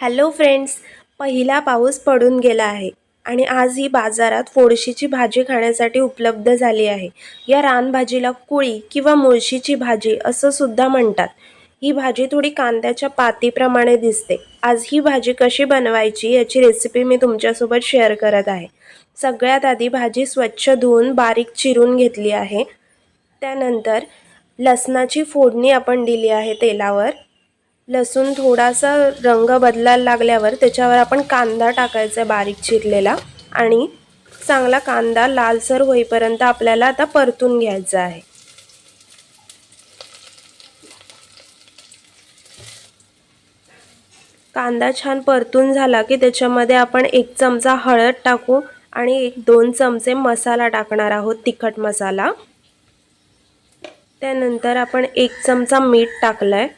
Hello friends पहिला पाऊस पडून गेला आहे आणि आज ही बाजारात फोडशीची भाजी खाण्यासाठी उपलब्ध झाली आहे. या रानभाजीला कुळी किंवा मुळशीची भाजी असं सुद्धा म्हणतात. ही भाजी थोडी कांद्याच्या पातीप्रमाणे दिसते. आज ही भाजी कशी बनवायची याची रेसिपी मी तुमच्यासोबत शेअर करत आहे. सगळ्यात आधी भाजी स्वच्छ धुवून बारीक चिरून घेतली आहे. त्यानंतर लसणाची फोडणी आपण दिली आहे तेलावर. लसूण थोडासा रंग बदलायला लागल्यावर त्याच्यावर आपण कांदा टाकायचा बारीक चिरलेला. आणि चांगला कांदा लालसर होईपर्यंत आपल्याला आता परतून घ्यायचा आहे. कांदा छान परतून झाला की त्याच्यामध्ये आपण एक चमचा हळद टाकू आणि एक दोन चमचे मसाला टाकणार आहोत तिखट मसाला. त्यानंतर आपण एक चमचा मीठ टाकलं आहे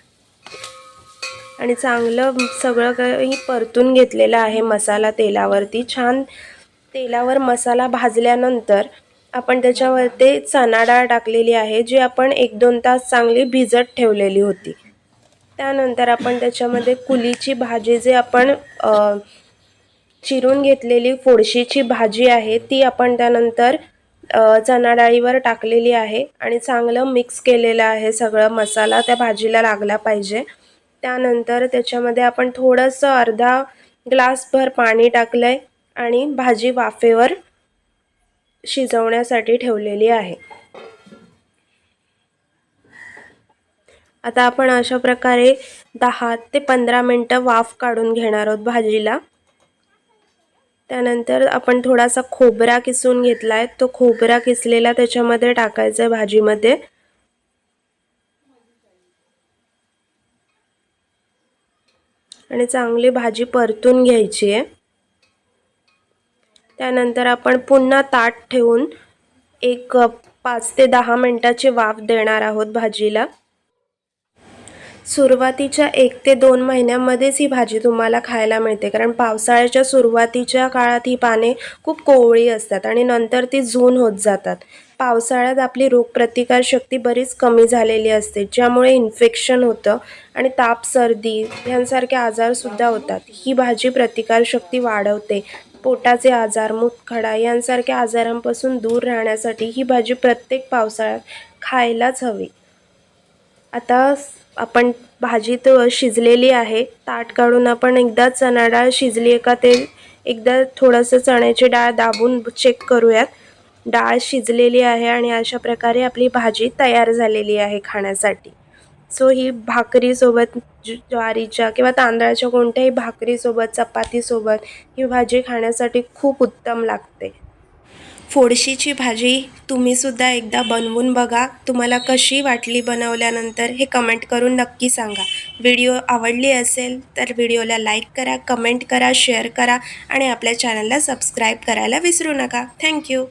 आणि चांगलं सगळं काही परतून घेतलेलं आहे मसाला तेलावरती. छान तेलावर मसाला भाजल्यानंतर आपण त्याच्यावर ते चणा डाळ टाकलेली आहे जी आपण एक दोन तास चांगली भिजत ठेवलेली होती. त्यानंतर आपण त्याच्यामध्ये कुलीची भाजी जे आपण चिरून घेतलेली फोडशीची भाजी आहे ती आपण त्यानंतर चणा डाळीवर टाकलेली आहे आणि चांगलं मिक्स केलेलं आहे सगळं मसाला त्या भाजीला लागला पाहिजे. त्यानंतर त्याच्यामध्ये आपण थोडंसं अर्धा ग्लासभर पाणी टाकलं आहे आणि भाजी वाफेवर शिजवण्यासाठी ठेवलेली आहे. आता आपण अशा प्रकारे दहा ते पंधरा मिनटं वाफ काढून घेणार आहोत भाजीला. त्यानंतर आपण थोडासा खोबरा किसून घेतला आहे तो खोबरा किसलेला त्याच्यामध्ये टाकायचा आहे भाजीमध्ये. आणि चांगली भाजी परतून घ्यायची आहे. त्यानंतर आपण पुन्हा ताट ठेवून एक पाच ते दहा मिनटाची वाफ देणार आहोत भाजीला. सुरुवातीच्या एक ते दोन महिन्यामध्येच ही भाजी तुम्हाला खायला मिळते. कारण पावसाळ्याच्या सुरुवातीच्या काळात ही पाने खूप कोवळी असतात आणि नंतर ती जून होत जातात. पावसाळ्यात आपली रोगप्रतिकारशक्ती बरीच कमी झालेली असते ज्यामुळे इन्फेक्शन होतं आणि ताप सर्दी यांसारखे आजारसुद्धा होतात. ही भाजी प्रतिकारशक्ती वाढवते. पोटाचे आजार मुतखडा यांसारख्या आजारांपासून दूर राहण्यासाठी ही भाजी प्रत्येक पावसाळ्यात खायलाच हवी. आता आपण भाजी तर शिजलेली आहे. ताट काढून आपण एकदा चणा डाळ शिजली आहे का ते एकदा थोडंसं चण्याची डाळ दाबून चेक करूयात. डाळ शिजलेली आहे आणि अशा प्रकारे आपली भाजी तयार झालेली आहे खाण्यासाठी. सो ही भाकरीसोबत ज्वारीच्या किंवा तांदळाच्या कोणत्याही भाकरीसोबत चपातीसोबत ही भाजी खाण्यासाठी खूप उत्तम लागते. फोडशीची भाजी तुम्हीसुद्धा एकदा बनवून बघा. तुम्हाला कशी वाटली बनवल्यानंतर हे कमेंट करून नक्की सांगा. व्हिडिओ आवडली असेल तर व्हिडिओला लाईक करा कमेंट करा शेअर करा आणि आपल्या चॅनलला सबस्क्राईब करायला विसरू नका. थँक्यू